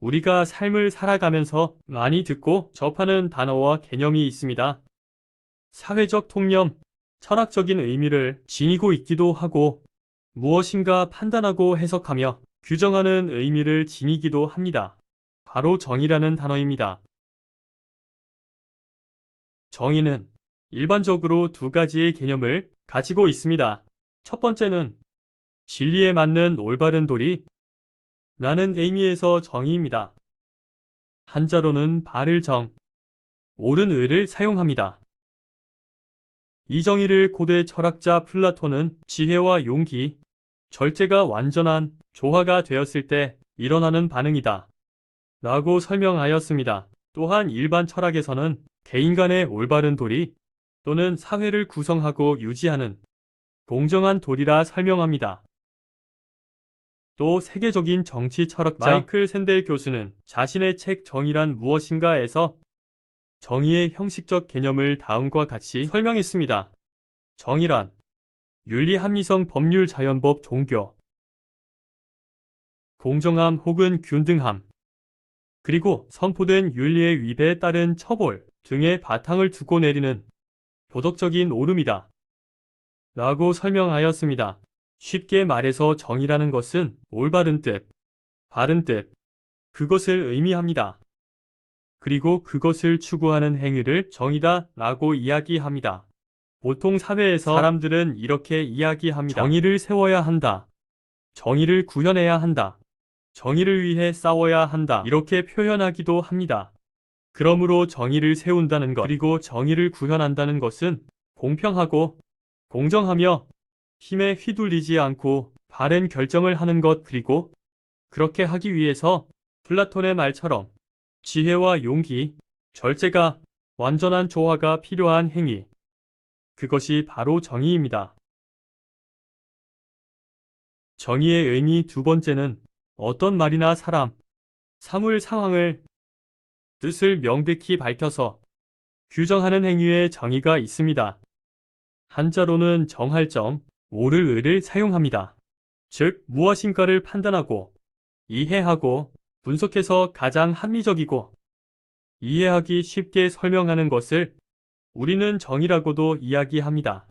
우리가 삶을 살아가면서 많이 듣고 접하는 단어와 개념이 있습니다. 사회적 통념, 철학적인 의미를 지니고 있기도 하고 무엇인가 판단하고 해석하며 규정하는 의미를 지니기도 합니다. 바로 정의라는 단어입니다. 정의는 일반적으로 두 가지의 개념을 가지고 있습니다. 첫 번째는 진리에 맞는 올바른 도리, 라는 의미에서 정의입니다. 한자로는 바를 정, 옳은 의를 사용합니다. 이 정의를 고대 철학자 플라톤은 지혜와 용기, 절제가 완전한 조화가 되었을 때 일어나는 반응이다. 라고 설명하였습니다. 또한 일반 철학에서는 개인 간의 올바른 도리 또는 사회를 구성하고 유지하는 공정한 도리라 설명합니다. 또 세계적인 정치 철학자 마이클 샌델 교수는 자신의 책 정의란 무엇인가에서 정의의 형식적 개념을 다음과 같이 설명했습니다. 정의란 윤리 합리성 법률 자연법 종교 공정함 혹은 균등함 그리고 선포된 윤리의 위배에 따른 처벌 등의 바탕을 두고 내리는 도덕적인 오름이다. 라고 설명하였습니다. 쉽게 말해서 정의라는 것은 올바른 뜻, 바른 뜻, 그것을 의미합니다. 그리고 그것을 추구하는 행위를 정의다 라고 이야기합니다. 보통 사회에서 사람들은 이렇게 이야기합니다. 정의를 세워야 한다. 정의를 구현해야 한다. 정의를 위해 싸워야 한다. 이렇게 표현하기도 합니다. 그러므로 정의를 세운다는 것, 그리고 정의를 구현한다는 것은 공평하고 공정하며 힘에 휘둘리지 않고 바른 결정을 하는 것 그리고 그렇게 하기 위해서 플라톤의 말처럼 지혜와 용기, 절제가 완전한 조화가 필요한 행위. 그것이 바로 정의입니다. 정의의 의미 두 번째는 어떤 말이나 사람, 사물 상황을 뜻을 명백히 밝혀서 규정하는 행위에 정의가 있습니다. 한자로는 정할 정, 옳을 의를 사용합니다. 즉, 무엇인가를 판단하고, 이해하고, 분석해서 가장 합리적이고, 이해하기 쉽게 설명하는 것을 우리는 정의라고도 이야기합니다.